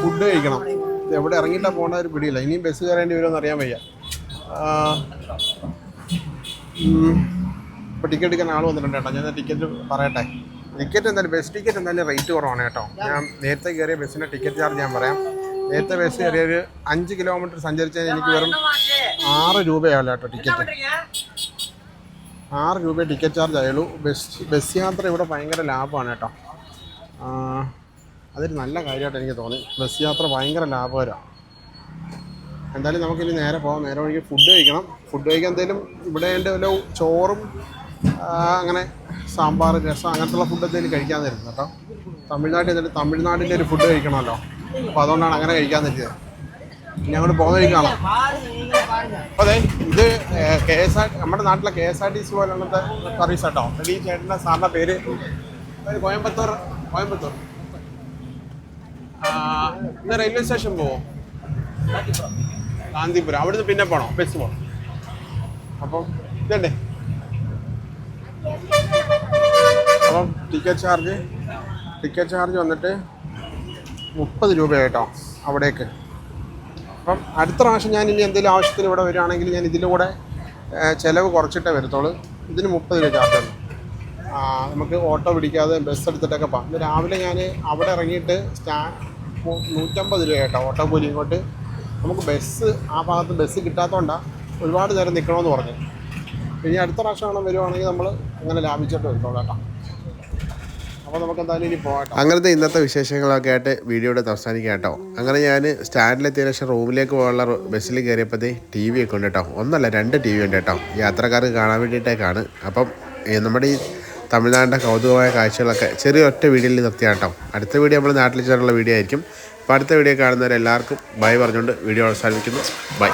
ഫുഡ് കഴിക്കണം. എവിടെ ഇറങ്ങിയിട്ടാ പോകേണ്ട ഒരു പിടിയില്ല. ഇനിയും ബസ് കയറേണ്ടി വരുമെന്ന് അറിയാൻ വയ്യ. ഇപ്പോൾ ടിക്കറ്റ് എടുക്കാൻ ആൾ വന്നിട്ടുണ്ട് കേട്ടോ. ഞാൻ ടിക്കറ്റ് പറയട്ടെ. ടിക്കറ്റ് എന്തായാലും ബസ് ടിക്കറ്റ് എന്തായാലും റേറ്റ് കുറവാണ് കേട്ടോ. ഞാൻ നേരത്തെ കയറിയ ബസ്സിന്റെ ടിക്കറ്റ് ചാർജ് ഞാൻ പറയാം. നേരത്തെ ബസ് കയറിയ ഒരു അഞ്ച് കിലോമീറ്റർ സഞ്ചരിച്ചാൽ എനിക്ക് വെറും ആറ് രൂപയാവില്ല കേട്ടോ ടിക്കറ്റ് ആറ് രൂപ ടിക്കറ്റ് ചാർജ് ആയുള്ളൂ. ബസ് ബസ് യാത്ര ഇവിടെ ഭയങ്കര ലാഭമാണ് കേട്ടോ. അതൊരു നല്ല കാര്യമായിട്ട് എനിക്ക് തോന്നി. ബസ് യാത്ര ഭയങ്കര ലാഭകരമാണ് എന്തായാലും നമുക്കിനി നേരെ പോകാം നേരെ വഴിക്ക് ഫുഡ് കഴിക്കണം. ഫുഡ് കഴിക്കാൻ എന്തെങ്കിലും ഇവിടെ എന്റെ വല്ല ചോറും അങ്ങനെ സാമ്പാർ രസം അങ്ങനത്തുള്ള ഫുഡ് എന്തെങ്കിലും കഴിക്കാൻ തരുന്നത് കേട്ടോ. തമിഴ്നാട്ടിൽ നിന്നിട്ട് തമിഴ്നാടിന്റെ ഒരു ഫുഡ് കഴിക്കണമല്ലോ. അപ്പോൾ അതുകൊണ്ടാണ് അങ്ങനെ കഴിക്കാൻ തരുന്നത് ഞങ്ങൾ പോകുന്ന വഴി അതെ ഇത് കെ എസ് ആർ നമ്മുടെ നാട്ടിലെ K S R T C പോലുള്ളത്തെ service കേട്ടോ ഈ ചേട്ടന്റെ സാറിന്റെ പേര് കോയമ്പത്തൂർ കോയമ്പത്തൂർ. ഇന്ന് റെയിൽവേ സ്റ്റേഷൻ പോവോ? കാന്തിപുരം. അവിടുന്ന് പിന്നെ പോണോ ബസ് പോണം. അപ്പം ഇതല്ലേ? അപ്പം ടിക്കറ്റ് ചാർജ് ടിക്കറ്റ് ചാർജ് വന്നിട്ട് മുപ്പത് രൂപ കേട്ടോ അവിടേക്ക്. അപ്പം അടുത്ത പ്രാവശ്യം ഞാൻ ഇനി എന്തെങ്കിലും ആവശ്യത്തിന് ഇവിടെ വരികയാണെങ്കിൽ ഞാൻ ഇതിലൂടെ ചിലവ് കുറച്ചിട്ടേ വരത്തുള്ളൂ. ഇതിന് മുപ്പത് രൂപ ചാർജ് ഉണ്ട് നമുക്ക് ഓട്ടോ പിടിക്കാതെ ബസ് എടുത്തിട്ടൊക്കെ പോകാം. ഇന്ന് രാവിലെ ഞാൻ അവിടെ ഇറങ്ങിയിട്ട് സ്റ്റാ നൂറ്റമ്പത് രൂപ കേട്ടോ ഓട്ടോ കൂലി ഇങ്ങോട്ട്. നമുക്ക് ബസ് ആ ഭാഗത്ത് ബസ് കിട്ടാത്തതുകൊണ്ടാണ് ഒരുപാട് നേരം നിൽക്കണമെന്ന് പറഞ്ഞു. ഇനി അടുത്ത പ്രാവശ്യം വേണം വരുവാണെങ്കിൽ നമ്മൾ അങ്ങനെ ലാഭിച്ചിട്ട് വരുത്തോളൂ കേട്ടോ. അപ്പോൾ നമുക്ക് എന്തായാലും ഇനി പോകാം അങ്ങനത്തെ ഇന്നത്തെ വിശേഷങ്ങളൊക്കെ ആയിട്ട് വീഡിയോയുടെ അവസാനിക്കാം കേട്ടോ. അങ്ങനെ ഞാൻ സ്റ്റാൻഡിലെത്തിയ ശേഷം റൂമിലേക്ക് പോകാനുള്ള ബസ്സിൽ കയറിയപ്പോഴത്തേ ടി വി ഒക്കെ ഉണ്ട് കേട്ടോ. ഒന്നല്ല രണ്ട് ടി വി ഉണ്ട് കേട്ടോ. യാത്രക്കാർക്ക് കാണാൻ വേണ്ടിയിട്ടേക്കാണ്. അപ്പം നമ്മുടെ ഈ തമിഴ്നാടിന്റെ കൗതുകമായ കാഴ്ചകളൊക്കെ ചെറിയ ഒറ്റ വീഡിയോയിൽ നിർത്തിയാണ് കേട്ടോ. അടുത്ത വീഡിയോ നമ്മൾ നാട്ടിൽ ചേർന്നുള്ള വീഡിയോ ആയിരിക്കും. അപ്പോൾ അടുത്ത വീഡിയോ കാണുന്നവരെല്ലാവർക്കും ബൈ പറഞ്ഞുകൊണ്ട് വീഡിയോ അവസാനിപ്പിക്കുന്നു. ബൈ.